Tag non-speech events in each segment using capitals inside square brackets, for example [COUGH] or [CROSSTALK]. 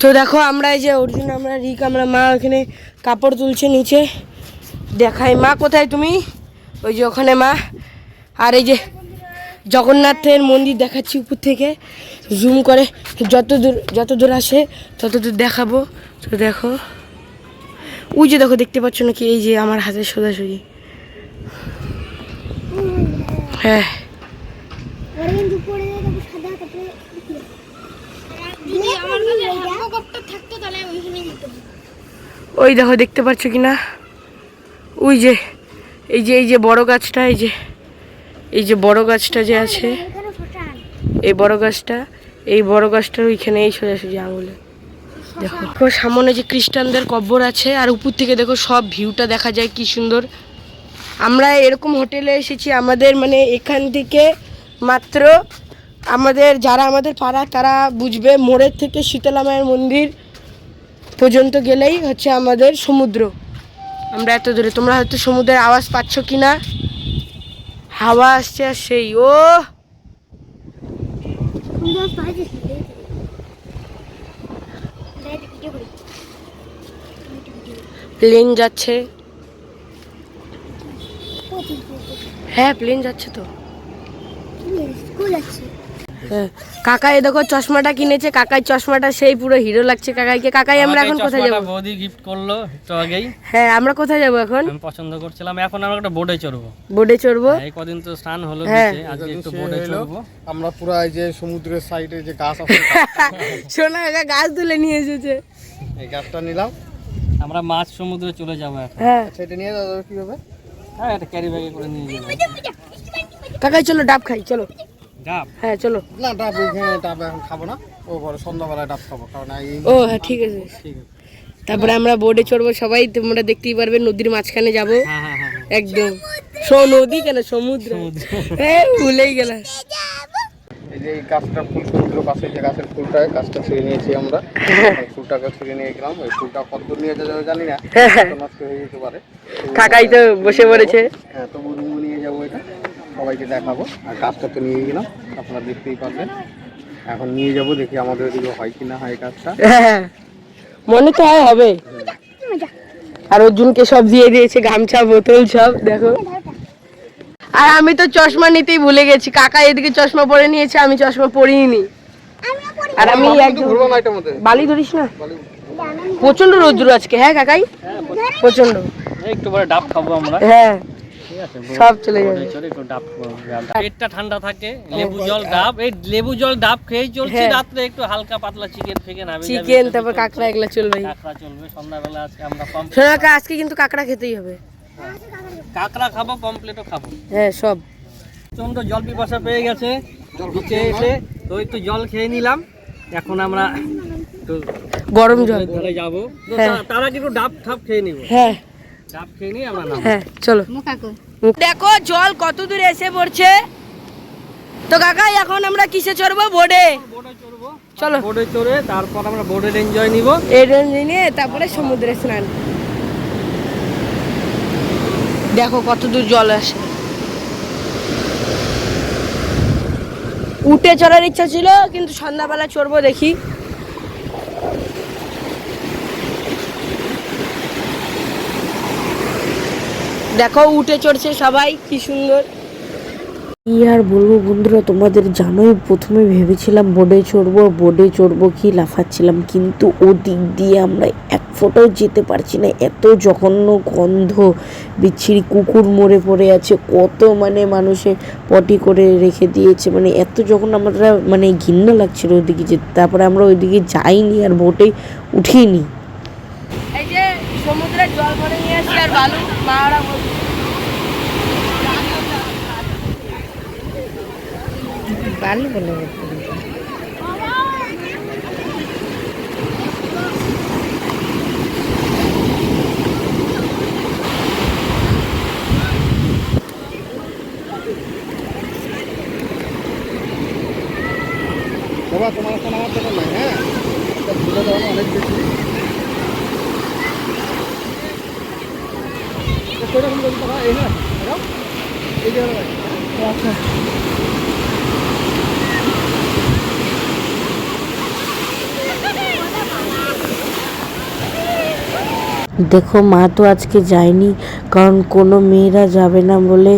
তো দেখো আমরা এই যে অর্জুন, আমরা রিক, আমরা মা ওখানে কাপড় তুলছে নিচে। দেখাই, মা কোথায় তুমি? ওই যে ওখানে মা। আর এই যে জগন্নাথের মন্দির দেখাচ্ছি উপর থেকে। জুম করে, যত দূর যত দূর আসে, তত দূর দেখাবো। তো দেখো ওই যে দেখো, দেখতে পাচ্ছ নাকি? এই যে আমার হাতে সোজাসুজি। হ্যাঁ অরেঞ্জ উপরে তারপর সাদা তারপরে যদি আমার কাছে হেলিকপ্টার থাকতো তাহলে আমি ওইখানে যেতাম ওই দেখো দেখতে পাচ্ছ কি না ওই যে এই যে এই যে বড় গাছটা এই যে এই যে বড় গাছটা যে আছে এই বড় গাছটা এই বড় গাছটার ওইখানে এই সোজাসুজি আঙুলে। দেখো দেখো সামনে যে খ্রিস্টানদের কব্বর আছে আর উপর থেকে দেখো সব ভিউটা দেখা যায় কি সুন্দর। আমরা এরকম হোটেলে এসেছি আমাদের মানে এখান থেকে মাত্র আমাদের, যারা আমাদের পাড়া তারা বুঝবে মোড়ের থেকে শীতলা মায়ের মন্দির পর্যন্ত গেলেই হচ্ছে আমাদের সমুদ্র। আমরা এত দূরে, তোমরা হয়তো সমুদ্রের আওয়াজ পাচ্ছ কি না হাওয়া আসছে আর সেই, ও! প্লেন যাচ্ছে। হ্যাঁ প্লেন যাচ্ছে তো। স্কুল আছে কাকা এ দেখো চশমাটা কিনেছে কাকাই চশমাটা সেই পুরো হিরো লাগছে কাকাইকে। কাকাই আমরা এখন কোথায় চশমাটা বৌদি গিফট করল একটু আগেই। হ্যাঁ আমরা কোথায় যাব এখন? আমি পছন্দ করছিলাম এখন আমরা একটা বোটে চড়বো। বোটে চড়বো? এই কদিন তো স্নান হলো হ্যাঁ। বিচে আজকে একটু চড়বো। আমরা পুরো এই যে সমুদ্রের সাইডে যে গাছ আছে [LAUGHS] সোনা কাকা গাছ তুলে নিয়ে এসেছে। এই গাছটা নিলাম। আমরা মাছ সমুদ্রে চলে যাব এখন। হ্যাঁ। সেটা নিয়ে যাব কীভাবে হ্যাঁ এটা ক্যারি ব্যাগে করে নিয়ে যাব। কাকাই চলো ডাব খাই চলো। ডাব? হ্যাঁ চলো। না ডাব এখানে ডাব এখন খাব না। ও পরে সন্ধ্যাবেলায় ডাব খাব কারণ এই ও হ্যাঁ ঠিক আছে। ঠিক আছে। তারপরে আমরা বোটে চড়বো সবাই তোমরা দেখতেই পারবে নদীর মাঝখানে যাব। হ্যাঁ হ্যাঁ হ্যাঁ। একদম। সো নদী কেন? সমুদ্র। হ্যাঁ ভুলেই গেলাম। এই যে এই গাছটা ফুল সমুদ্র পাশে যে গাছের ফুলটা গাছটা ছিঁড়ে নিয়েছি আমরা। ফুলটাকে ছিঁড়ে নিয়ে গেলাম। ওই ফুলটা কত নিয়ে যাবে জানি না। নষ্ট হয়ে যেতে পারে। তো কাকাই তো বসে পড়েছে। হ্যাঁ তবু সবাইকে দেখাবো। আর গাছটা তো নিয়ে গেলাম আপনারা দেখতেই পারবেন। এখন নিয়ে যাব দেখি আমাদের ওদিকে হয় কি না হয় গাছটা হ্যাঁ মনে তো হয় হবে। আর অর্জুনকে সব দিয়ে দিয়েছে গামছা বোতল সব দেখো। আর আমি তো চশমা নিতেই ভুলে গেছি। কাকা এদিকে চশমা পরে নিয়েছে আমি চশমা পরিনি। আর আমি বালি ধরিস না? প্রচণ্ড রোদ্র আজকে হ্যাঁ কাকাই? প্রচণ্ড একটু পরে ডাব খাব আমরা। হ্যাঁ। সব চলে যাবে। পেটটা ঠান্ডা থাকে লেবু জল ডাব এই লেবু জল ডাব খেয়েই চলছি হ্যাঁ। রাত্রে একটু হালকা পাতলা চিকেন ফিকেন হবে চিকেন তারপর কাঁকড়া এগুলো চলবে কাঁকড়া চলবে সন্ধ্যাবেলা আজকে আমরা কম সোনাকা আজকে কিন্তু কাঁকড়া খেতেই হবে। কাঁকড়া খাব কমপ্লিটও খাব। হ্যাঁ সব। প্রচণ্ড জল পিপাসা পেয়ে গেছে নিচে এসে তো একটু জল খেয়ে নিলাম। এখন আমরা একটু গরম জল। ঘরে যাব। তো হ্যাঁ। তার একটু ডাব ঠাপ খেয়ে নিবো। হ্যাঁ। ডাব খেয়ে নিয়ে আমরা হ্যাঁ চলো। মুখাকো দেখো জল কত দূর এসে পড়ছে? তো কাকা এখন আমরা কিসে চড়বো? বোর্ডে চলো। বোটে চড়ে তারপর আমরা বোটের এনজয় নিব। এই রেঞ্জ নিয়ে তারপরে সমুদ্রে স্নান। দেখো কত দূর জল আসে। উঠে চড়ার ইচ্ছা ছিল কিন্তু সন্ধ্যাবেলা চড়বো দেখি। দেখো উঠে চড়ছে সবাই কি সুন্দর। কি আর বলব বন্ধুরা তোমাদের জানোই প্রথমে ভেবেছিলাম বোর্ডে চড়বো বোর্ডে চড়বো কি লাফাচ্ছিলাম কিন্তু ওদিক দিয়ে আমরা এক ফোটাও যেতে পারছি না। এত জঘন্য গন্ধ বিচ্ছিরি কুকুর মরে পড়ে আছে কত মানে মানুষে পটি করে রেখে দিয়েছে মানে এত যখন আমরা মানে ঘিন্ন লাগছিল ওইদিকে যেতে। তারপরে আমরা ওইদিকে যাইনি আর বোটে উঠিনি। এই যে সমুদ্রের জল ভরে নিয়ে আসছি আর বালু মারা বালি বলে বাবা তোমার এখন আমার দোকান নাই হ্যাঁ এটা ভুলে দেওয়া না অনেক বেশি দেখো, মা তো আজকে যায়নি, কারণ কোনো মেয়েরা যাবে না বলে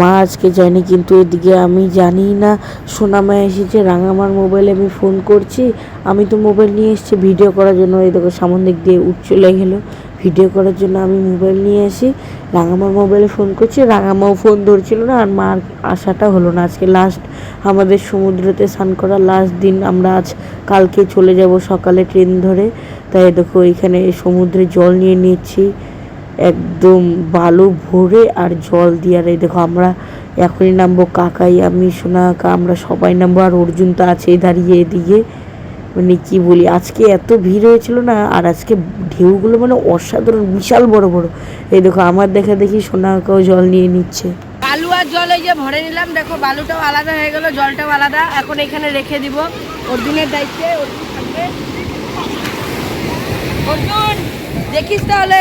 মা আজকে যায়নি, কিন্তু এদিকে আমি জানি না। সোনামা এসেছে, রাঙামার মোবাইলে আমি ফোন করছি। আমি তো মোবাইল নিয়ে এসেছি ভিডিও করার জন্য। এই দেখো, সামন দিক দিয়ে উঠ চলে গেলো। ভিডিও করার জন্য আমি মোবাইল নিয়ে আসি। রাঙামার মোবাইলে ফোন করছি, রাঙামাও ফোন ধরছিল না, আর মার আসাটা হলো না। আজকে লাস্ট আমাদের সমুদ্রতে স্নান করা লাস্ট দিন, আমরা আজ কালকে চলে যাব সকালে ট্রেন ধরে। তাই দেখো এখানে সমুদ্রে জল নিয়ে নিচ্ছি, একদম বালু ভরে আর জল দিয়ে। আর এই দেখো আমরা এখনই নামবো কাকাই আমি সোনা আমরা সবাই নামবো, আর অর্জুন তো আছেই দাঁড়িয়ে এদিকে। মানে কি বলি, আজকে এত ভিড় হয়েছিল না, আর আজকে ঢেউগুলো মানে অসাধারণ, বিশাল বড় বড়। এই দেখো, আমার দেখা দেখি সোনা কাকাও জল নিয়ে নিচ্ছে। বালু আর জল এই যে ভরে নিলাম, দেখো বালুটাও আলাদা হয়ে গেল, জলটাও আলাদা। এখন এখানে রেখে দিব। অর্জুনের দায়িত্বে অর্জুন থাকবে। অর্জুন, দেখিস তাহলে।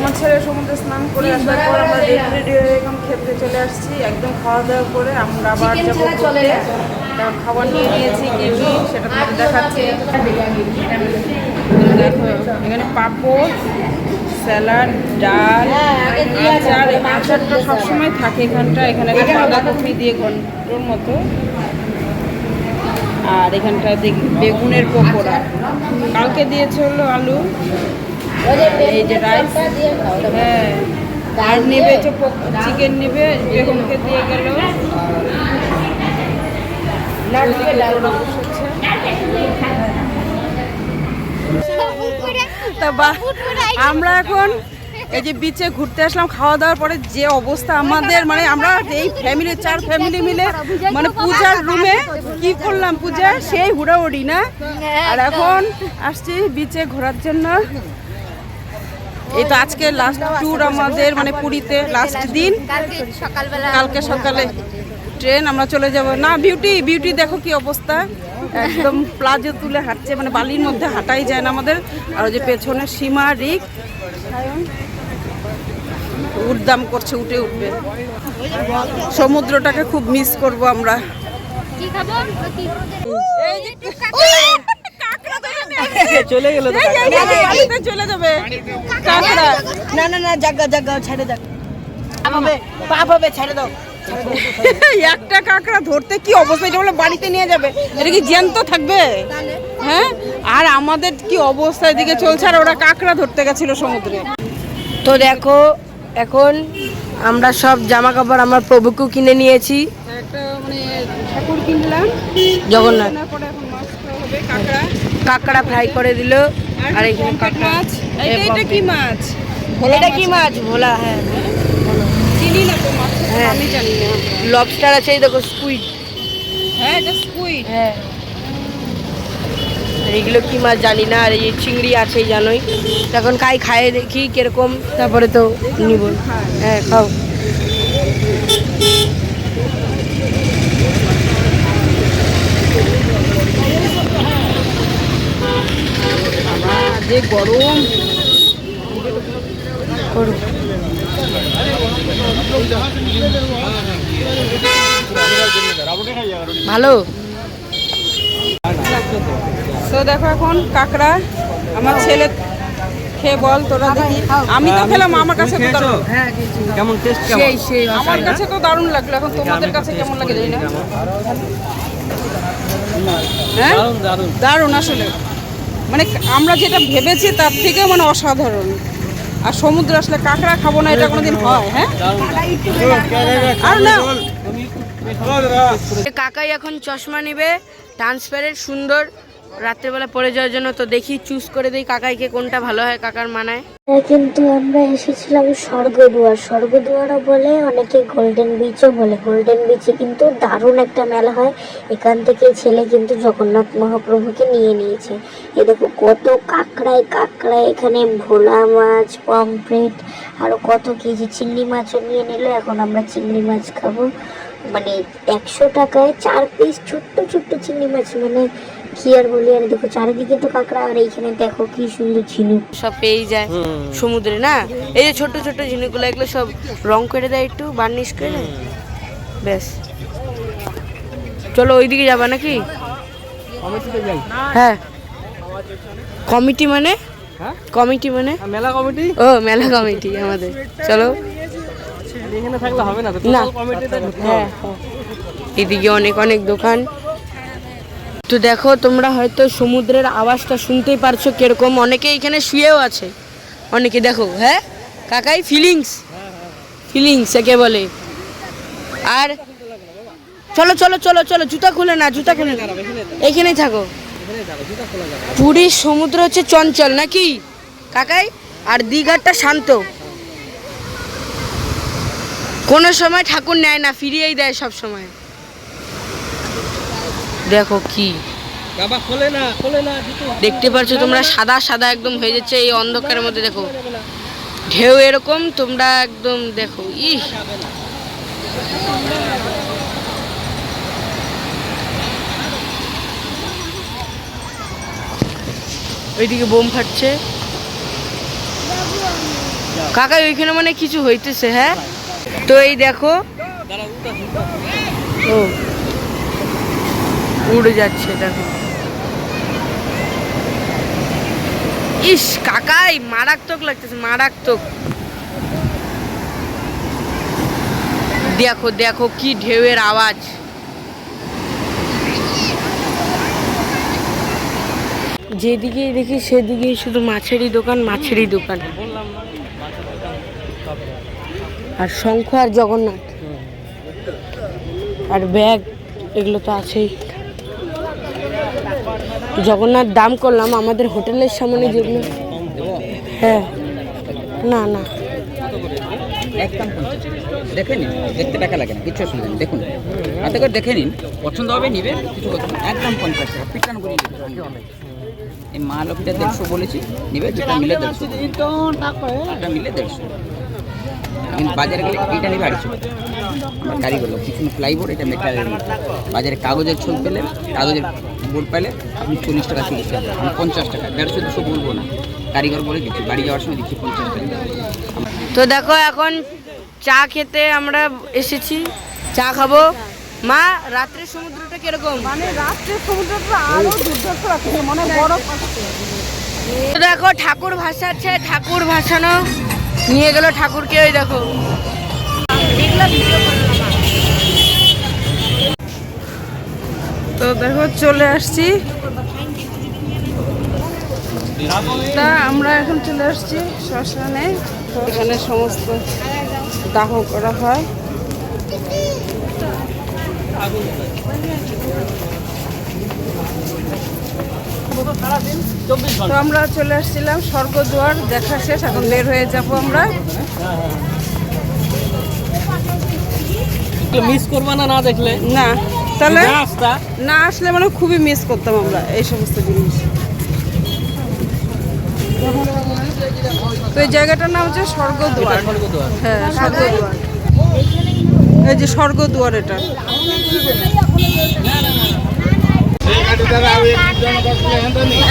আমার ছেলে সমুদ্রে স্নান করে আসার পর আমরা রেডি রেডি হয়ে এখন খেতে চলে আসছি। একদম খাওয়া দাওয়া করে আমরা আবার যাব ঘুরতে। খাবার নিয়ে নিয়েছি কি কি সেটা তোমাদের দেখাচ্ছি। দেখো এখানে পাঁপড় স্যালাড ডাল আচার আচারটা সবসময় থাকে এখানটা এখানে বাঁধাকপি দিয়ে ঘন্টর মতো। আর এখানটা দেখি বেগুনের পকোড়া। কালকে দিয়েছে হলো আলু। এই যে রাইস হ্যাঁ। আর নেবে চিকেন নেবে বেগুনকে দিয়ে গেল। তা বা- আমরা এখন এই যে বিচে ঘুরতে আসলাম খাওয়া দাওয়ার পরে যে অবস্থা আমাদের মানে আমরা এই ফ্যামিলি চার ফ্যামিলি মিলে মানে পূজার রুমে কি করলাম পূজা? সেই হুড়াহুড়ি না? আর এখন আসছি বিচে ঘোরার জন্য। এই তো আজকে লাস্ট ট্যুর আমাদের মানে পুরীতে লাস্ট দিন। কালকে সকালে ট্রেন আমরা চলে যাব। না বিউটি বিউটি দেখো কি অবস্থা। একদম প্লাজো তুলে হাঁটছে মানে বালির মধ্যে হাঁটাই যায় না আমাদের। আর ওই যে পেছনে সীমা রিক। উদ্দাম করছে উঠে উঠবে। সমুদ্রটাকে খুব মিস করব আমরা। কি খাব চলে গেল চলে যাবে। না না না জাগা জাগা ছেড়ে দাও হবে পাপ হবে ছেড়ে দাও। একটা কাঁকড়া ধরতে কি অবস্থা? এটা বলে বাড়িতে নিয়ে যাবে। এটা কি জ্যান্ত থাকবে? হ্যাঁ? আর আমাদের কি অবস্থা এদিকে চলছে? আর ওরা কাঁকড়া ধরতে গেছিল সমুদ্রে। তো দেখো এখন আমরা সব জামা কাপড় আমার প্রভুকেও কিনে নিয়েছি। একটা মানে ঠাকুর কিনলাম। জগন্নাথ। কাঁকড়া। কাঁকড়া ফ্রাই করে দিল আর এখানে কাঁকড়া মাছ? এটা কি মাছ? এটা কি মাছ? ভোলা হ্যাঁ। চিনি না তো মাছ হ্যাঁ। আমি জানি না। লবস্টার আছে এই দেখো স্কুইড হ্যাঁ এটা স্কুইড হ্যাঁ। এগুলো কি মাছ জানি না আর এই চিংড়ি আছে জানোই। তখন খাই খায়ে দেখি কীরকম তারপরে তো নিব। হ্যাঁ খাও যে গরম। ভালো? তো দেখো এখন কাকড়া আমার ছেলে খেয়ে বল তোরা দেখি। আমি তো খেলাম আমার কাছে তো দারুণ। কেমন টেস্ট সেই সেই আমার কাছে তো দারুণ লাগল এখন তোমাদের কাছে কেমন লাগে জানি না। হ্যাঁ? দারুণ আসলে। মানে আমরা যেটা ভেবেছি তার থেকেও মানে অসাধারণ। আর সমুদ্র আসলে কাঁকড়া খাব না, এটা কোনোদিন হয় হ্যাঁ? কাকাই এখন চশমা নিবে ট্রান্সপারেন্ট সুন্দর। রাত্রেবেলা পড়ে যাওয়ার জন্য তো দেখি চুজ করে দিই কাকাইকে কোনটা ভালো হয় কাকার মানায়। হ্যাঁ, কিন্তু আমরা এসেছিলাম স্বর্গদুয়ার। স্বর্গদুয়ারও বলে অনেকে গোল্ডেন বিচও বলে। গোল্ডেন বিচে কিন্তু দারুণ একটা মেলা হয়। এখান থেকে ছেলে কিন্তু জগন্নাথ মহাপ্রভুকে নিয়ে নিয়েছে। এ দেখো কত কাঁকড়ায় কাঁকড়ায় এখানে ভোলা মাছ পমফ্রেট আরও কত কেজি চিংড়ি মাছও নিয়ে নিল। এখন আমরা চিংড়ি মাছ খাব। মানে একশো টাকায় চার পিস ছোট্ট ছোট্ট চিংড়ি মাছ। মানে কি আর বলি? আর দেখো চারিদিকে তো কাঁকড়া আর এইখানে দেখো কি সুন্দর ঝিনুক। সব পেয়েই যায় সমুদ্রে না? এই যে ছোট ছোট জিনিসগুলো এগুলো সব রং করে দেয় একটু বার্নিশ করে? ব্যাস। চলো ওইদিকে যাবা নাকি? হ্যাঁ। কমিটি মানে? হ্যাঁ? কমিটি মানে? মেলা কমিটি? ও মেলা কমিটি আমাদের। চলো। এখানে থাকলে হবে না না। কমিটিতে হ্যাঁ। এদিকে অনেক অনেক দোকান। তো দেখো, তোমরা হয়তো সমুদ্রের আওয়াজটা শুনতেই পারছ কীরকম। অনেকে এখানে শুয়েও আছে। অনেকে দেখো হ্যাঁ? কাকাই ফিলিংস ফিলিংস একে বলে। আর চলো চলো চলো চলো, জুতা খুলে না জুতা খুলে না এখানেই থাকো। পুরীর সমুদ্র হচ্ছে চঞ্চল, নাকি? কাকাই, আর দীঘাটা শান্ত। কোনো সময় ঠাকুর নেয় না, ফিরিয়েই দেয় সব সময়। দেখো কি। বাবা খোলে না খোলে না দেখতে পাচ্ছ তোমরা সাদা সাদা একদম হয়ে যাচ্ছে এই অন্ধকারের মধ্যে দেখো। ঢেউ এরকম তোমরা একদম দেখো ইহ ওইদিকে বোম ফাটছে। কাকা ওইখানে মানে কিছু হইতেছে হ্যাঁ? তো এই দেখো। ও। উড়ে যাচ্ছে দেখো ইস, কাকাই, মারাত্মক লাগতেছে, মারাত্মক। দেখো দেখো কি ঢেউয়ের আওয়াজ। যেদিকে দেখি সেদিকেই শুধু মাছেরই দোকান মাছেরই দোকান। আর শঙ্খ আর জগন্নাথ। আর ব্যাগ, এগুলো তো আছেই। জগন্নাথ দাম করলাম, আমাদের হোটেলের সামনে যেগুলো হ্যাঁ। না না। একদম দেখে নিন, দেখতে লাগে কিছু অসুবিধা নেই, দেখুন। করে দেখে নিন, পছন্দ হবে, নিবে, কিছু। একদম পঞ্চাশ এই মা দেড়শো বলেছি, নিবে, যেটা মিলে দেড়শো। এটা মিলে দেড়শো। বাজারে গেলে প্লাইবোর্ড এটা মেটালের বাজারে কাগজের ছবি পেলে, কাগজের বোর্ড পেলে আপনি চল্লিশ টাকা চল্লিশ টাকা আমি পঞ্চাশ টাকা দেড়শো দুশো বলব না কারিগর বলে দিচ্ছি বাড়ি যাওয়ার সময় দিচ্ছি পঞ্চাশ টাকা। তো দেখো এখন চা খেতে আমরা এসেছি চা খাব। মা রাত্রের সমুদ্রটা কীরকম? মানে রাত্রে সমুদ্রটা আরও দুর্ধর্ষ রাখছে মানে বড় তো দেখো ঠাকুর ভাসাচ্ছে ঠাকুর ভাসানো। নিয়ে গেল ঠাকুরকে ওই দেখো। তো দেখো চলে আসছি। তা আমরা এখন চলে আসছি শ্মশানে। এখানে সমস্ত দাহ করা হয়। তো আমরা চলে আসছিলাম স্বর্গদুয়ার দেখা শেষ এখন বের হয়ে যাব আমরা। মিস করবা না না দেখলে? না। তাহলে না আসলে মানে খুবই মিস করতাম আমরা এই সমস্ত জিনিস। তো এই জায়গাটার নাম হচ্ছে স্বর্গদুয়ার হ্যাঁ স্বর্গদুয়ার এই যে স্বর্গদুয়ার এটা।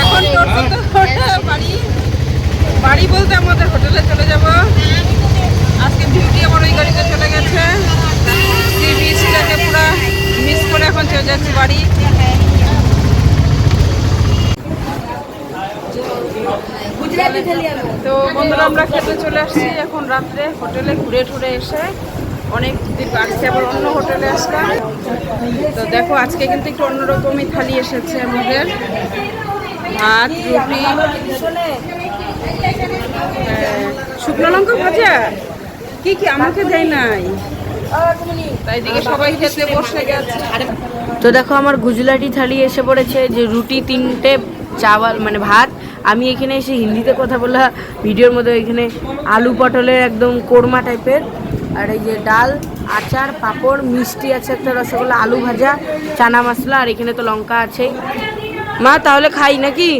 এখন বাড়ি বাড়ি বলতে আমাদের হোটেলে চলে যাব। আজকে ডিউটি আমার ওই গাড়িতে চলে গেছে সি বিচটাকে পুরো মিস করে এখন চলে যাচ্ছি বাড়ি। তো বন্ধুরা আমরা খেতে চলে আসছি এখন রাত্রে হোটেলে ঘুরে টুরে এসে। অনেক দিন আজকে আবার অন্য হোটেলে আসলাম। তো দেখো আজকে কিন্তু একটু অন্যরকমই থালি এসেছে আমাদের। ভাত রুটি হ্যাঁ, শুকনো লঙ্কা ভাজা? কি কি? আমাকে দেয় নাই। তো দেখো আমার গুজরাটি থালি এসে পড়েছে যে রুটি তিনটে, চাওয়াল মানে ভাত। আমি এখানে এসে হিন্দিতে কথা বলা ভিডিওর মধ্যে এখানে আলু পটলের একদম কোরমা টাইপের, আর এই যে ডাল, আচার, পাঁপড়, মিষ্টি আছে একটা রসগোল্লা, আলু ভাজা, চানা মশলা, আর এখানে তো লঙ্কা আছেই। মা, তাহলে খাই নাকি?